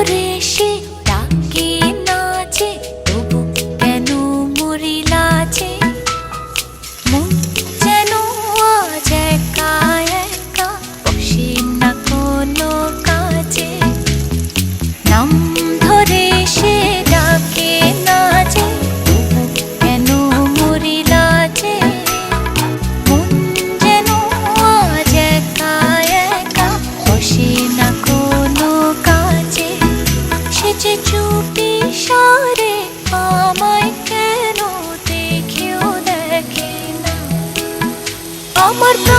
করে সে ডাকে নাচে তবু কেন মরিলাছে আমার